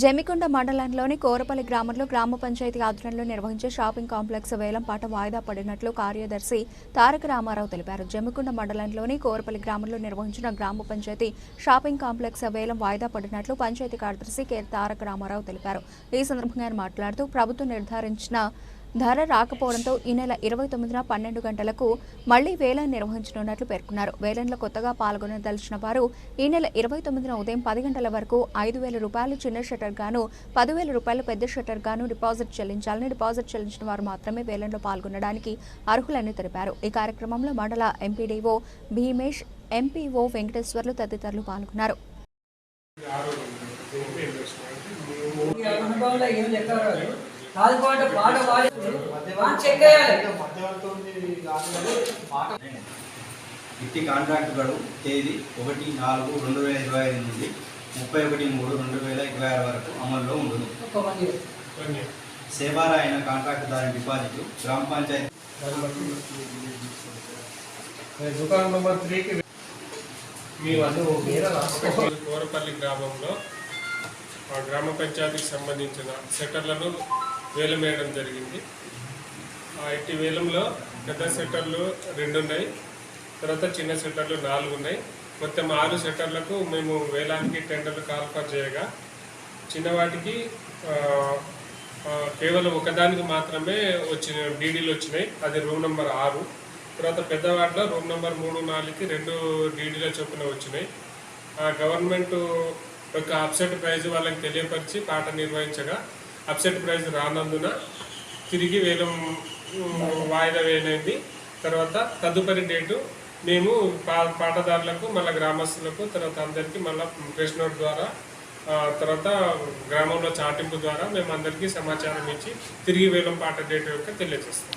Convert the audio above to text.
జమికొండ మండలంలోని కోరపల్లి గ్రామంలో గ్రామ పంచాయతీ ఆధ్వర్యంలో నిర్వహించే షాపింగ్ కాంప్లెక్స్ వేలం పాట వాయిదా పడినట్లు కార్యదర్శి తారక రామారావు తెలిపారు. జమికొండ మండలంలోని కోరపల్లి గ్రామంలో నిర్వహించిన గ్రామ పంచాయతీ షాపింగ్ కాంప్లెక్స్ వేలం వాయిదా పడినట్లు పంచాయతీ కార్యదర్శి కె. తారక రామారావు తెలిపారు. ఈ సందర్భంగా ఆయన మాట్లాడుతూ ప్రభుత్వం నిర్ధారించిన ధర రాకపోవడంతో ఈ నెల ఇరవై తొమ్మిదిన పన్నెండు గంటలకు మళ్ళీ వేలం నిర్వహించనున్నట్లు పేర్కొన్నారు. వేలంలో కొత్తగా పాల్గొనదలిచిన వారు ఈ నెల ఇరవై తొమ్మిదిన ఉదయం పది గంటల వరకు ఐదు వేల రూపాయలు చిన్న షట్టర్ గాను పదివేల రూపాయలు పెద్ద షట్టర్ గాను డిపాజిట్ చెల్లించాలని డిపాజిట్ చెల్లించిన వారు మాత్రమే వేలంలో పాల్గొనడానికి అర్హులని తెలిపారు. ఈ కార్యక్రమంలో మండల ఎంపీడీఓ భీమేష్ ఎంపీఓ వెంకటేశ్వర్లు తదితరులు పాల్గొన్నారు. ఈ అనుభవంలో ఏం చెప్పారు కాదు పాట పాట పాడి చెక్ చేయాలి. ఇట్టి కాంట్రాక్ట్ గడువు తేదీ ఒకటి నాలుగు రెండు వేల ఇరవై ఐదు నుండి ముప్పై ఒకటి మూడు రెండు వేల ఇరవై ఆరు వరకు అమల్లో ఉంటుంది. ఒక్క మంది సేవారాయన కాంట్రాక్ట్ దాని డిపాజిట్ గ్రామ పంచాయతీ దుకాణం నెంబర్ త్రీకి మీ వాళ్ళు వేరే కోరపల్లి గ్రామంలో ఆ గ్రామ పంచాయతీకి సంబంధించిన సెటర్లను వేలం వేయడం జరిగింది. ఆ ఎట్టి వేలంలో పెద్ద సెటర్లు రెండు ఉన్నాయి తర్వాత చిన్న సెటర్లు నాలుగు ఉన్నాయి మొత్తం ఆరు సెటర్లకు మేము వేలానికి టెండర్లు కాల్ఫర్ చేయగా చిన్నవాటికి కేవలం ఒకదానికి మాత్రమే వచ్చిన డీడీలు వచ్చినాయి అది రూమ్ నెంబర్ ఆరు. తర్వాత పెద్దవాటిలో రూమ్ నెంబర్ మూడు నాలుగుకి రెండు డీడీల చొప్పున వచ్చినాయి. ఆ గవర్నమెంట్ యొక్క అప్సెట్ ప్రైజ్ వాళ్ళకి తెలియపరిచి పాట నిర్వహించగా అప్సెట్ ప్రైజ్ రానందున తిరిగి వేలం వాయిదా వేయనైంది తర్వాత తదుపరి డేటు మేము పా పాటదారులకు మళ్ళీ గ్రామస్తులకు తర్వాత అందరికీ మళ్ళీ ప్రెస్ నోట్ ద్వారా తర్వాత గ్రామంలో చాటింపు ద్వారా మేము అందరికీ సమాచారం ఇచ్చి తిరిగి వేలం పాట డేట్ యొక్క తెలియజేస్తాం.